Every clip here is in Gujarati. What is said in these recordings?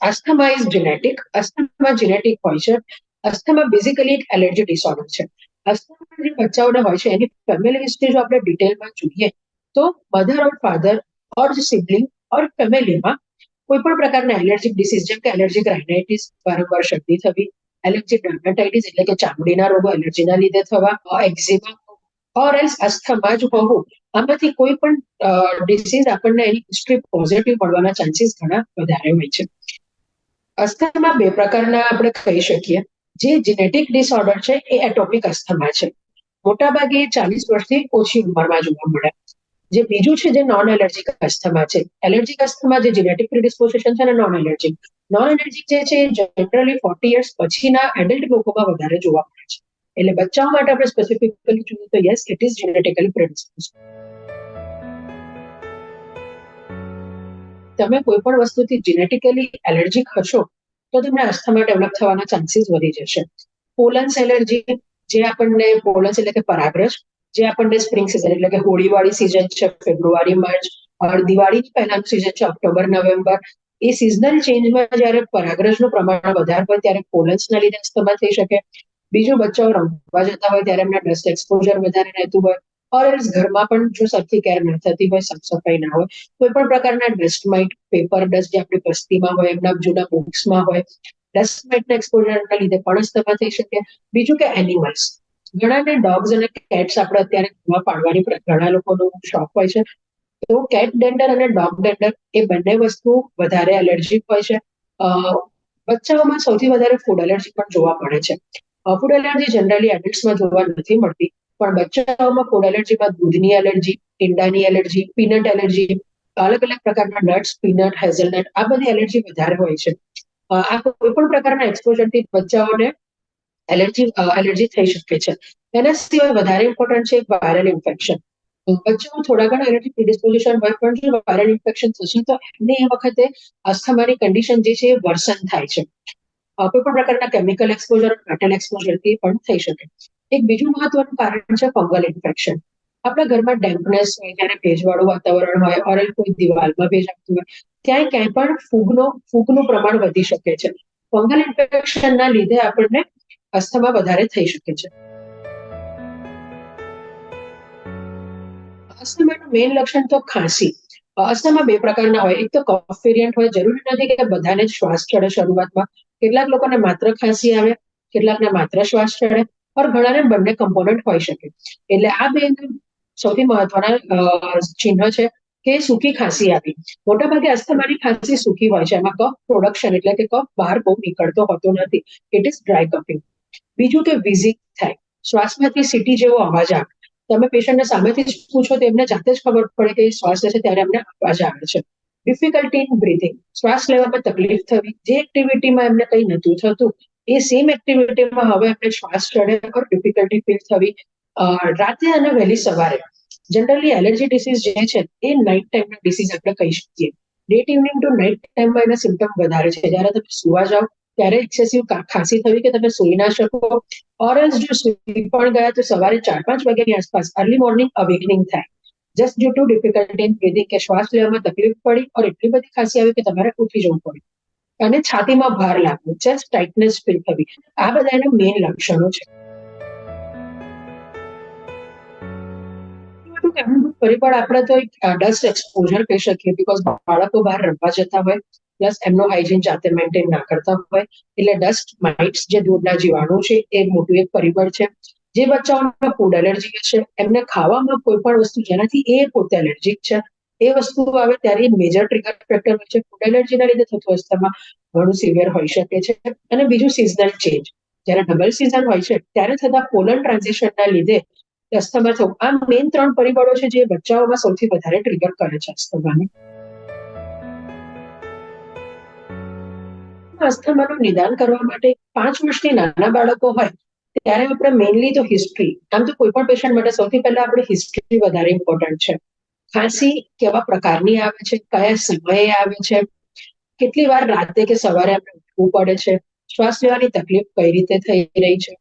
Asthma is genetic asthma genetic હોય છે. અસ્થમા બેઝિકલી એક એલર્જી ડિસઓર્ડર છે. અસ્થમા જે બચ્ચાઓને હોય છે, એની ફેમિલી હિસ્ટ્રી જો આપણે ડિટેલમાં જોઈએ, તો મધર ઓર ફાધર ઓર સિબ્લિંગ ઓર ફેમિલીમાં કોઈ પણ પ્રકારના એલર્જીક ડિસીઝ જેમ કે એલર્જીક રાઇનાઇટિસ વારંવાર શરદી થવી એલર્જીક ડર્મેટાઇટિસ એટલે કે ચામડીના રોગો એલર્જીના લીધે થવા એક્ઝિમા ઓર એલ્સ અસ્થમા જ હોવું. આમાંથી કોઈ પણ ડિસીઝ આપણને એની હિસ્ટ્રી પોઝિટિવ મળવાના ચાન્સીસ ઘણા વધારે હોય છે. અસ્થમા બે પ્રકારના આપણે કહી શકીએ. જે જેનેટિક ડિસઓર્ડર છે એ એટોપિક અસ્થમા છે. મોટાભાગે ચાલીસ વર્ષથી ઓછી ઉંમરમાં જોવા મળે. જે બીજું છે જે નોન એલર્જીક અસ્થમા છે. એલર્જીક અસ્થમા જે જેનેટિક પ્રિડિસ્પોઝિશન છે અને નોન એલર્જીક નોન એલર્જીક જે છે જનરલી ફોર્ટી યર્સ પછીના એડલ્ટ લોકોમાં વધારે જોવા મળે છે. એટલે બચ્ચાઓ માટે આપણે સ્પેસિફિકલી જોઈએ તો yes it is genetically predispose તમે કોઈ પણ વસ્તુથી જેનેટિકલી એલર્જીક હશો, તો તમને અસ્થમા ડેવલપ થવાના ચાન્સીસ વધી જશે. પોલન્સ એલર્જી જે આપણને પોલન્સ એટલે કે પરાગરજ જે આપણને સ્પ્રિંગ સિઝન એટલે કે હોળીવાળી સિઝન છે, ફેબ્રુઆરી, માર્ચ દિવાળીની પહેલાનું સિઝન છે, ઓક્ટોબર, નવેમ્બર, એ સિઝનલ ચેન્જમાં જ્યારે પરાગરજનું પ્રમાણ વધારે હોય ત્યારે પોલન્સના લીધે અસ્થમા થઈ શકે. બીજું બચ્ચાઓ રમવા જતા હોય ત્યારે એમના ડસ્ટ એક્સપોઝર વધારે રહેતું હોય ઓર ઘરમાં પણ જો સરખી કેર ન થતી હોય સાફ સફાઈ ના હોય, કોઈ પણ પ્રકારના ડસ્ટ માઇટ પેપર ડસ્ટ જે આપણી પસ્તીમાં હોય, એમના જૂના બુક્સમાં હોય ડસ્ટ માઇટના એક્સપોઝરના લીધે પણ અસ્થમા થઈ શકે. બીજું કે એનિમલ્સ ઘણાને ડોગ્સ અને કેટ્સ આપણે અત્યારે ઘરમાં પાડવાની ઘણા લોકોનો શોખ હોય છે. તો કેટ ડેન્ડર અને ડોગ ડેન્ડર એ બંને વસ્તુ વધારે એલર્જીક હોય છે. બચ્ચાઓમાં સૌથી વધારે ફૂડ એલર્જી પણ જોવા મળે છે. ફૂડ એલર્જી જનરલી એડલ્ટ્સમાં જોવા નથી મળતી. પણ બચ્ચાઓમાં ફૂડ એલર્જીમાં દૂધની એલર્જી ઈંડાની એલર્જી પીનટ એલર્જી અલગ અલગ પ્રકારના નટ્સ પીનટ હેઝલનટ આ બધી એલર્જી વધારે હોય છે. આ કોઈ પણ પ્રકારના એક્સપોઝરથી બચ્ચાઓને એલર્જી એલર્જી થઈ શકે છે. એના સિવાય વધારે ઇમ્પોર્ટન્ટ છે વાયરલ ઇન્ફેક્શન બચ્ચાઓ થોડા ઘણા એલર્જી પ્રિડિસ્પોઝિશન હોય, પણ જો વાયરલ ઇન્ફેક્શન થશે તો એમને એ વખતે અસ્થમાની કન્ડિશન જે છે એ વર્સન થાય છે. કોઈ પણ પ્રકારના કેમિકલ એક્સપોઝર મેટલ એક્સપોઝરથી પણ થઈ શકે. એક બીજું મહત્વનું કારણ છે ફંગલ ઇન્ફેક્શન આપણા ઘરમાં ડેમ્પનેસ હોય, જ્યારે ભેજવાળું વાતાવરણ હોય ઓરલ કોઈ દિવાલમાં ભેજ આવતું હોય, ક્યાંય ક્યાંય પણ ફૂગનો, ફૂગનું પ્રમાણ વધી શકે છે. ફંગલ ઇન્ફેક્શનના લીધે આપણને અસ્થમા વધારે થઈ શકે છે. અસ્થમાનું મેઇન લક્ષણ તો ખાંસી. અસ્થમા બે પ્રકારના હોય. એક તો કફ વેરિયન્ટ હોય, જરૂરી નથી કે બધાને જ શ્વાસ ચડે શરૂઆતમાં. કેટલાક લોકોને માત્ર ખાંસી આવે, કેટલાકને માત્ર શ્વાસ ચડે ઓર ઘણાને બંને કમ્પોનન્ટ હોઈ શકે. એટલે આ બે સૌથી મહત્વના ચિહ્ન છે કે સૂકી ખાંસી આવી. મોટાભાગે અસ્થમાની ખાંસી સૂકી હોય છે. એમાં કફ પ્રોડક્શન એટલે કે કફ બહાર બહુ નીકળતો હોતો નથી. ઇટ ઇઝ ડ્રાય કફિંગ બીજું કે વિઝિક થાય. શ્વાસમાંથી સીટી જેવો અવાજ આવે. તમે પેશન્ટને સામેથી જ પૂછો તો એમને જાતે જ ખબર પડે કે શ્વાસ લે છે ત્યારે એમને અવાજ આવે છે. ડિફિકલ્ટી ઇન બ્રિથિંગ શ્વાસ લેવામાં તકલીફ થવી. જે એક્ટિવિટીમાં એમને કંઈ નતું થતું, એ સેમ એક્ટિવિટીમાં હવે એમને શ્વાસ ચડે ઓર ડિફિકલ્ટી ફીલ થવી. રાતે અને વહેલી સવારે. જનરલી એલર્જી ડિસીઝ જે છે, એ નાઇટ ટાઈમના ડિસીઝ આપણે કહી શકીએ. ડેટ ઇવનિંગ ટુ નાઇટ ટાઈમમાં એના સિમ્ટમ વધારે છે. જ્યારે તમે સુવા જાઓ ત્યારે એક્સેસિવ ખાંસી થવી કે તમે સુઈ ના શકો. ઓરલ્સ જો સુઈ પણ ગયા તો સવારે ચાર પાંચ વાગ્યાની આસપાસ અર્લી મોર્નિંગ અવેકનિંગ થાય. Just due to difficulty in breathing કે શ્વાસ લેવામાં તકલીફ પડી ઓર એટલી બધી ખાંસી આવી કે તમારે ઉઠી જવું પડ્યું અને છાતીમાં ભાર લાગવો ચેસ્ટ ટાઇટનેસ ફીલ થવી, આ બધા એના મેઇન લક્ષણો છે. પરિબળ આપણે તો એક ડસ્ટ એક્સપોઝર કહી શકીએ બીકોઝ બાળકો બહાર રમવા જતા હોય પ્લસ એમનો હાઇજીન જાતે મેન્ટેન ના કરતા હોય. એટલે ડસ્ટ માઇટ્સ જે દૂધના જીવાણુ છે, એ મોટું એક પરિબળ છે. જે બચ્ચાઓને ફૂડ એલર્જી છે એમને ખાવામાં કોઈ પણ વસ્તુ જેનાથી એ પોતે એલર્જીક છે, એ વસ્તુ આવે ત્યારે મેજર ટ્રિગર ફેક્ટર હોય છે. ફૂડ એલર્જીના લીધે થતું અવસ્થામાં ઘણું સિવિયર હોઈ શકે છે. અને બીજું સિઝનલ ચેન્જ જ્યારે ડબલ સિઝન હોય છે, ત્યારે થતા પોલન ટ્રાન્ઝિશનના લીધે અસ્થમા થવું. આ મેઇન ત્રણ પરિબળો છે જે બચ્ચાઓમાં સૌથી વધારે ટ્રિગર કરે છે અસ્થમાને અસ્થમાનું નિદાન કરવા માટે પાંચ વર્ષથી નાના બાળકો હોય, ત્યારે આપણે મેઇનલી તો હિસ્ટ્રી આમ તો કોઈ પણ પેશન્ટ માટે સૌથી પહેલા આપણે હિસ્ટ્રી વધારે ઇમ્પોર્ટન્ટ છે. ખાંસી કેવા પ્રકારની આવે છે, કયા સમયે આવે છે, કેટલી વાર રાતે કે સવારે આપણે ઉઠવું પડે છે, શ્વાસ લેવાની તકલીફ કઈ રીતે થઈ રહી છે,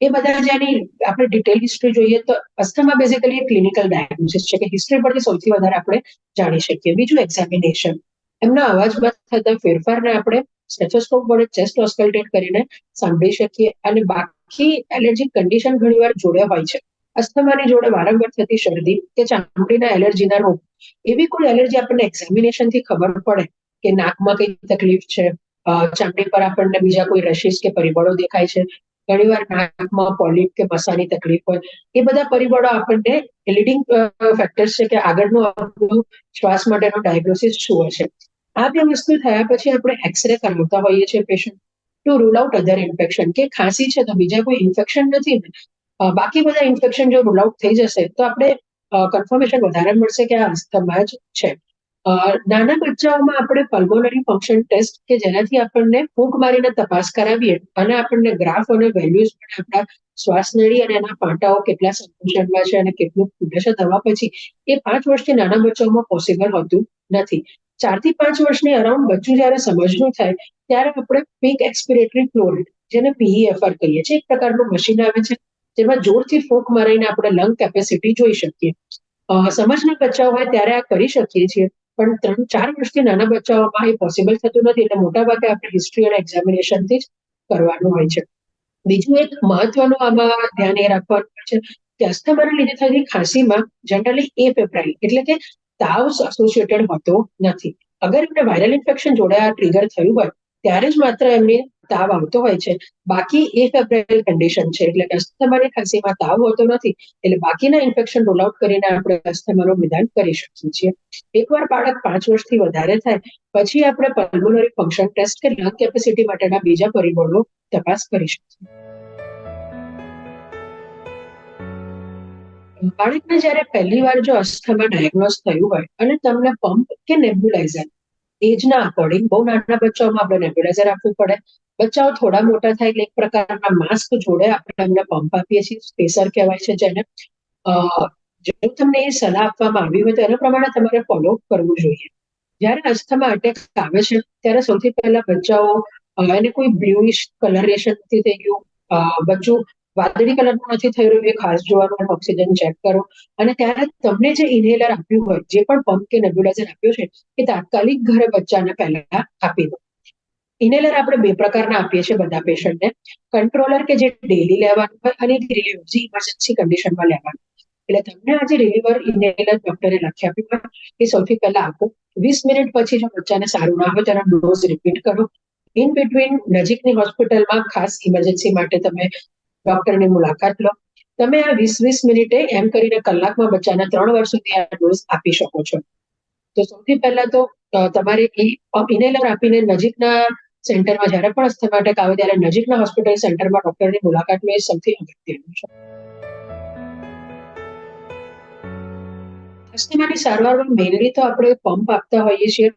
એ બધા જેની આપણે ડિટેલ હિસ્ટ્રી જોઈએ તો અસ્થમા બેઝિકલી ક્લિનિકલ ડાયગ્નોસિસ છે કે હિસ્ટ્રી પરથી સૌથી વધારે આપણે જાણી શકીએ. બીજું એક્ઝામિનેશન એમના અવાજમાં થતા ફેરફારને આપણે સ્ટેથોસ્કોપ વડે ચેસ્ટ ઓસ્કલ્ટેટ કરીને સાંભળી શકીએ અને બાકી એલર્જી કન્ડિશન ઘણીવાર જોડે હોય છે. અસ્થમાની જોડે વારંવાર થતી શરદી કે ચામડીના એલર્જીના રોગ, એવી કોઈ એલર્જી આપણને એક્ઝામિનેશનથી ખબર પડે કે નાકમાં કઈ તકલીફ છે ચામડી પર આપણને બીજા કોઈ રશિસ કે પરિબળો દેખાય છે? ઘણીવાર નાકમાં પોલિપ કે મસાની તકલીફ હોય. એ બધા પરિબળો આપણને લીડિંગ ફેક્ટર્સ છે કે આગળનું શ્વાસ માટેનો ડાયગ્નોસિસ શું હશે આ બે વસ્તુ થયા પછી આપણે એક્સરે કરાવતા હોઈએ છીએ patient to rule out other infection કે ખાંસી છે તો બીજા કોઈ ઇન્ફેક્શન નથી બાકી બધા ઇન્ફેક્શન જો રૂલ આઉટ થઈ જશે તો આપણે કન્ફર્મેશન વધારે મળશે કે આ અસ્થમા જ છે. નાના બચ્ચાઓમાં આપણે પલ્મોનરી ફંક્શન ટેસ્ટ કે જેનાથી આપણને ફૂંક મારીને તપાસ કરાવીએ અને આપણને ગ્રાફ અને વેલ્યુઝ પણ આપણા શ્વાસનળી અને એના પાટાઓ કેટલા સંકુશનમાં છે અને કેટલું ફૂટે છે દવા પછી એ પાંચ વર્ષથી નાના બચ્ચાઓમાં પોસિબલ હોતું નથી. ચારથી પાંચ વર્ષની અરાઉન્ડ બચ્ચું જયારે સમજનું થાય, ત્યારે આપણે પીક એક્સપિરેટરી ફ્લોરિડ જેને પીઈએફઆર કહીએ છીએ, એક પ્રકારનું મશીન આવે છે, જેમાં જોરથી ફૂંક મારીને આપણે લંગ કેપેસિટી જોઈ શકીએ. સમજના બચ્ચાઓ હોય ત્યારે આ કરી શકીએ છીએ, પણ ત્રણ, ચાર વર્ષથી નાના બચ્ચાઓમાં એ પોસિબલ થતું નથી, એટલે મોટાભાગે આપણે હિસ્ટ્રી અને એક્ઝામિનેશનથી જ કરવાનું હોય છે. બીજું એક મહત્વનું આમાં ધ્યાન એ રાખવાનું છે કે અસ્થમાના લીધે થતી ખાંસીમાં જનરલી એ ફેબ્રાઇલ એટલે કે તાવ એસોસિએટેડ હોતો નથી. અગર એમને વાયરલ ઇન્ફેક્શન જોડે આ ટ્રિગર થયું હોય, ત્યારે જ માત્ર એમને તાવ આવતો હોય છે. બાકી એ ફેબ્રાઇલ કન્ડિશન છે, એટલે અસ્થમાની ખાંસીમાં તાવ હોતો નથી, એટલે બાકીના ઇન્ફેક્શન રોલ આઉટ કરીને આપણે અસ્થમાનું નિદાન કરી શકીએ છીએ. એકવાર બાળક પાંચ વર્ષથી વધારે થાય, પછી આપણે પલ્મોનરી ફંક્શન ટેસ્ટ કે લંગ કેપેસિટી માટેના બીજા પરિબળો તપાસ કરી શકીએ. બાળકને જ્યારે પહેલી વાર જો અસ્થમા ડાયગ્નોસ થયું હોય અને તમને પંપ કે નેબ્યુલાઇઝર એજના અકોર્ડિંગ બહુ નાના બચ્ચાઓમાં આપણે નેબ્યુલાઇઝર આપવું પડે. બચ્ચાઓ થોડા મોટા થાય એટલે એક પ્રકારના માસ્ક જોડે આપણે એમને પંપ આપીએ છીએ. સ્પેસર કહેવાય છે જેને. જો તમને એ સલાહ આપવામાં આવી હોય તો એના પ્રમાણે તમારે ફોલો કરવું જોઈએ. જ્યારે અસ્થમા અટેક આવે છે, ત્યારે સૌથી પહેલા બચ્ચાઓ એને કોઈ બ્લુઇશ કલરેશન નથી થઈ ગયું. બચ્ચું વાદળી કલરનું નથી થઈ રહ્યું, એ ખાસ જોવાનું ઓક્સિજન ચેક કરો. અને ત્યારે તમને જે ઇન્હેલર આપ્યું હોય, જે પણ પંપ કે નેબ્યુલાઇઝર આપ્યું છે, એ તાત્કાલિક ઘરે બચ્ચાને પહેલા આપી દો. ઇન્હેલર આપણે બે પ્રકારના આપીએ છીએ બધા પેશન્ટને કંટ્રોલર કે જે ડેલી લેવાનું હોય અને રિલીવ ઇમરજન્સી કન્ડિશનમાં લેવાનું. એટલે તમને આજે રિલીવર ઇન્હેલર ડોક્ટરે લખી આપ્યું હોય, એ સૌથી પહેલા આપો. વીસ મિનિટ પછી જો બચ્ચાને સારું ના હોય તેનો ડોઝ રિપીટ કરો. ઇન બિટવીન નજીકની હોસ્પિટલમાં ખાસ ઇમરજન્સી માટે તમે ડોક્ટરની મુલાકાત લો. તમે આ વીસ વીસ મિનિટે એમ કરીને કલાકમાં બચ્ચાના ત્રણ વર્ષ સુધી આ ડોઝ આપી શકો છો. તો સૌથી પહેલા તો તમારે ઇનેલર આપીને નજીકના સેન્ટરમાં, જ્યારે પણ અસ્થમા અટેક આવે ત્યારે નજીકના હોસ્પિટલ સેન્ટરમાં ડોક્ટરની મુલાકાત લો સૌથી અગત્યનું છે. અસ્થમાની સારવારમાં મેનલી તો આપણે પંપ આપતા હોઈએ છીએ,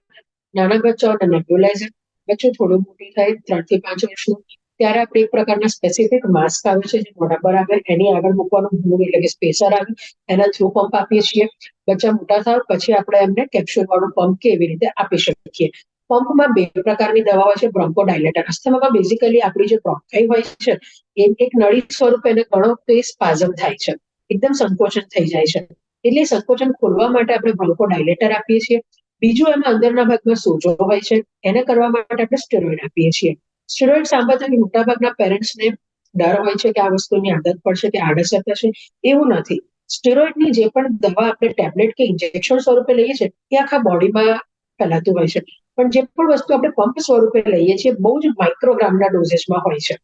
નાના બચ્ચાઓને નેબ્યુલાઇઝર બચ્ચું થોડું મોટું થાય ત્રણથી પાંચ વર્ષનું. ત્યારે આપણે એક પ્રકારના સ્પેસિફિક માસ્ક આવે છે, જે મોઢા પર આવે, એની આગળ મૂકવાનું ભૂલ એટલે કે સ્પેસર આવે, એના થ્રુ પંપ આપીએ છીએ. બચ્ચા મોટા થાય પછી આપણે એમને કેપ્સ્યુલ વાળું પંપ કેવી રીતે આપી શકીએ. પંપમાં બે પ્રકારની દવાઓ છે બ્રોન્કો ડાયલેટર અસ્થમામાં બેઝિકલી આપણી જે બ્રોન્કાઈ હોય છે, એ એક નળી સ્વરૂપે એને ઘણો તે સ્પાઝમ થાય છે. એકદમ સંકોચન થઈ જાય છે. એટલે સંકોચન ખોલવા માટે આપણે બ્રોન્કો ડાયલેટર આપીએ છીએ. બીજું એમાં અંદરના ભાગમાં સોજો હોય છે, એને કરવા માટે આપણે સ્ટેરોઇડ આપીએ છીએ. સ્ટેરોઇડ સાંભળતા મોટાભાગના પેરેન્ટ્સને ડર હોય છે કે આ વસ્તુની આદત પડશે કે આડઅસર થશે એવું નથી. સ્ટેરોઇડની જે પણ દવા આપણે ટેબ્લેટ કે ઇન્જેક્શન સ્વરૂપે લઈએ છીએ, એ આખા બોડીમાં ફેલાતું હોય છે. પણ જે પણ વસ્તુ આપણે પંપ સ્વરૂપે લઈએ છીએ, બહુ જ માઇક્રોગ્રામના ડોઝેસમાં હોય છે.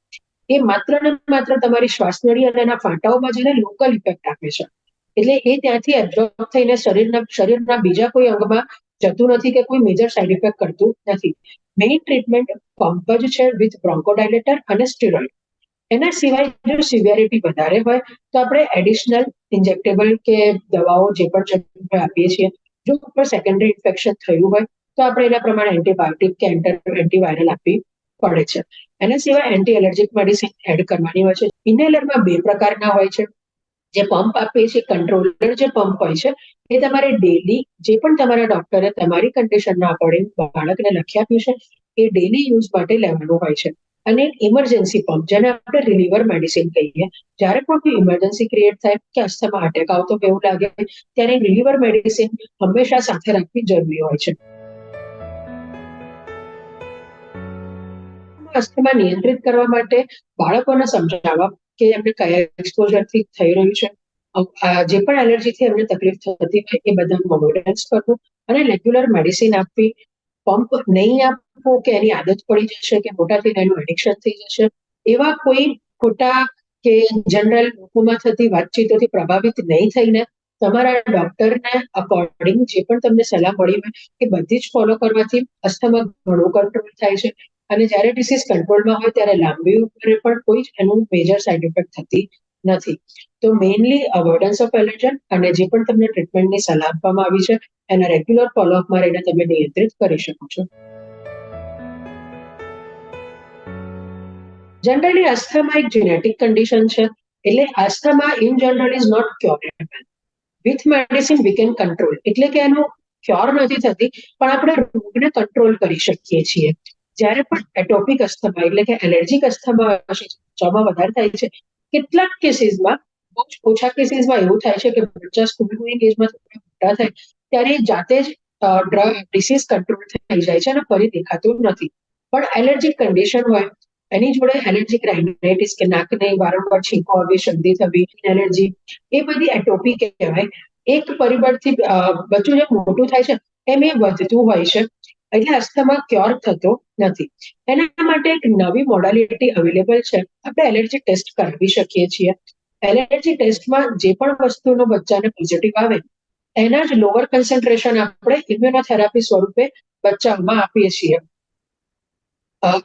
એ માત્ર ને માત્ર તમારી શ્વાસનળી અને એના ફાંટાઓમાં જઈને લોકલ ઇફેક્ટ આપે છે. એટલે એ ત્યાંથી એબ્ઝોર્બ થઈને શરીરના શરીરના બીજા કોઈ અંગમાં જતું નથી કે કોઈ મેજર સાઇડ ઇફેક્ટ કરતું નથી. મેઇન ટ્રીટમેન્ટ પંપ જ છે વિથ બ્રોન્કોડાયલેટર અને સ્ટીરોઇડ એના સિવાય જો સિવિયરિટી વધારે હોય, તો આપણે એડિશનલ ઇન્જેક્ટેબલ કે દવાઓ જે પણ આપીએ છીએ. જો ઉપર સેકન્ડરી ઇન્ફેક્શન થયું હોય, તો આપણે એના પ્રમાણે એન્ટીબાયોટિક કે એન્ટીવાયરલ આપવી પડે છે. એના સિવાય એન્ટી એલર્જીક મેડિસિન એડ કરવાની હોય છે. ઇનહેલરમાં બે પ્રકારના હોય છે. જે પંપ આપીએ છીએ કંટ્રોલર જે પંપ હોય છે, એ તમારે ડેલી જે પણ તમારા ડોક્ટરે તમારી કન્ડિશન ના પડે, બાળકને લખી આપ્યું છે, એ ડેલી યુઝ માટે લેવાનું હોય છે. અને ઇમરજન્સી પંપ જેને આપણે રિલીવર મેડિસિન કહીએ, જ્યારે પણ કોઈ ઇમરજન્સી ક્રિએટ થાય, કે અસ્થમા અટેક આવતો કેવું લાગે, ત્યારે રિલીવર મેડિસિન હંમેશા સાથે રાખવી જરૂરી હોય છે. અસ્થમા નિયંત્રિત કરવા માટે બાળકોને સમજાવવા કે એમને કયા એક્સપોઝરથી થઈ રહ્યું છે. જે પણ એલર્જીથી એમને તકલીફ થતી હોય એ બધાનું અવોઇડન્સ કરવું અને રેગ્યુલર મેડિસિન આપવી. પંપ નહીં આપવો કે એની આદત પડી જશે કે મોટા થઈને એનું એડિક્શન થઈ જશે. એવા કોઈ ખોટા કે જનરલ લોકોમાં થતી વાતચીતોથી પ્રભાવિત નહીં થઈને તમારા ડોક્ટરને અકોર્ડિંગ જે પણ તમને સલાહ મળી હોય એ બધી જ ફોલો કરવાથી અસ્થમા ઘણું કંટ્રોલ થાય છે. અને જ્યારે ડિસીઝ કંટ્રોલમાં હોય ત્યારે લાંબી ઉંમરે પણ કોઈ જ એનું મેજર સાઇડ ઇફેક્ટ થતી નથી. તો મેઇનલી અવોઇડન્સ ઓફ એલર્જન અને જે પણ તમને ટ્રીટમેન્ટની સલાહ આપવામાં આવી છે, એના રેગ્યુલર ફોલોઅપમાં રહીને તમે નિયંત્રિત કરી શકો છો. જનરલી આસ્થામાં એક જેનેટિક કન્ડિશન છે, એટલે આસ્થામાં in general is not curable with medicine we can control એટલે કે એનું ક્યોર નથી થતી, પણ આપણે રોગને કંટ્રોલ કરી શકીએ છીએ. જ્યારે પણ એટોપિક અસ્થમા એટલે કે એલર્જીક અસ્થમા હશે બચ્ચામાં વધારે થાય છે, કેટલાક કેસીસમાં બહુ જ ઓછા કેસીસમાં એવું થાય છે કે બચ્ચા સ્કૂલ ગોઈંગ એજમાં મોટા થાય, ત્યારે જાતે જ ડ્રગ ડિસીઝ કંટ્રોલ થઈ જાય છે અને ફરી દેખાતું નથી. પણ એલર્જીક કન્ડિશન હોય, એની જોડે એલર્જીક રાઇનાઇટિસ કે નાકને વારંવાર છીંકો આવી, શરદી થવી એલર્જી એ બધી એટોપી કહેવાય. એક પરિબળથી બચ્ચું જે મોટું થાય છે, એમ એ વધતું હોય છે. એટલે અસ્થમા ક્યોર થતો નથી. એના માટે એક નવી મોડાલિટી અવેલેબલ છે. આપણે એલર્જી ટેસ્ટ કરાવી શકીએ છીએ. એલર્જી ટેસ્ટમાં જે પણ વસ્તુનો બચ્ચાને પોઝિટિવ આવે, એના જ લોઅર કન્સન્ટ્રેશન આપણે ઇમ્યુનોથેરાપી સ્વરૂપે બચ્ચામાં આપીએ છીએ.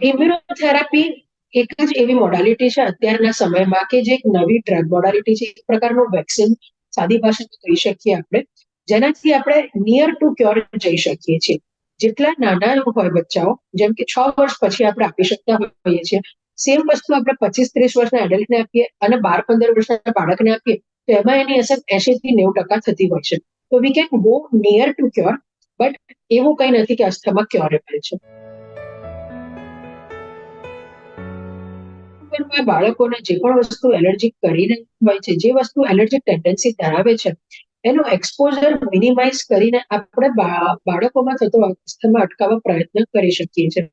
ઇમ્યુનોથેરાપી એક જ એવી મોડાલિટી છે અત્યારના સમયમાં કે જે એક નવી ડ્રગ મોડાલિટી છે. એક પ્રકારનું વેક્સિન સાદી ભાષામાં કહી શકીએ આપણે. જેનાથી આપણે નિયર ટુ ક્યોર જઈ શકીએ છીએ. જેટલા નાના હોય બચ્ચાઓ, જેમ કે છ વર્ષ પછી આપણે આપી શકતા હોઈએ છીએ સેમ વસ્તુ આપણે પચીસ ત્રીસ વર્ષના એડલ્ટને આપીએ અને બાર પંદર વર્ષના બાળકને આપીએ, તો એમાં એની અસર એસી થી નેવું ટકા થતી હોય છે. તો we can go near to cure but એવું કંઈ નથી કે અસ્થમા ક્યોરેબલ છે. બાળકોને જે પણ વસ્તુ એલર્જી કરીને હોય છે, જે વસ્તુ એલર્જી ટેન્ડન્સી ધરાવે છે એનું એક્સપોઝર મિનિમાઇઝ કરીને આપણે બાળકોમાં થતો અસ્થમા અટકાવવા પ્રયત્ન કરી શકીએ છીએ.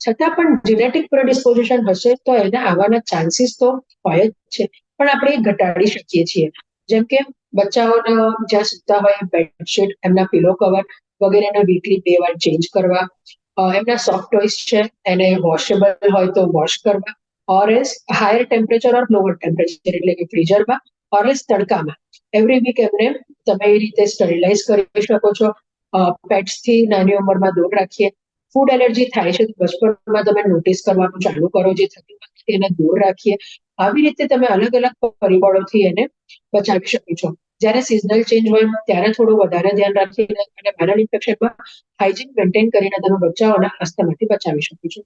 છતાં પણ જેનેટિક પ્રોડિસ્પોઝિશન હશે તો એના આવવાના ચાન્સીસ તો હોય જ છે. પણ આપણે એ ઘટાડી શકીએ છીએ. જેમ કે બચ્ચાઓના જ્યાં સૂતા હોય બેડશીટ એમના પિલો કવર વગેરેના વીકલી બે વાર ચેન્જ કરવા એમના સોફ્ટ ટોયસ છે, એને વોશેબલ હોય તો વોશ કરવા or as higher temperature or lower temperature એટલે કે ફ્રીઝરમાં ઓર એસ તડકામાં. એવરી વીક એમને તમે એ રીતે સ્ટરીલાઇઝ કરી શકો છો. પેટ્સથી નાની ઉંમરમાં દૂર રાખીએ. ફૂડ એલર્જી થાય છે બચપણમાં તમે નોટિસ કરવાનું ચાલુ કરો જે થતું નથી એને દૂર રાખીએ. આવી રીતે તમે અલગ અલગ પરિબળોથી એને બચાવી શકો છો. જ્યારે સિઝનલ ચેન્જ હોય, ત્યારે થોડું વધારે ધ્યાન રાખીને અને વાયરલ ઇન્ફેક્શનમાં હાઇજીન મેન્ટેન કરીને તમે બચ્ચાઓના અસ્થમાથી બચાવી શકો છો.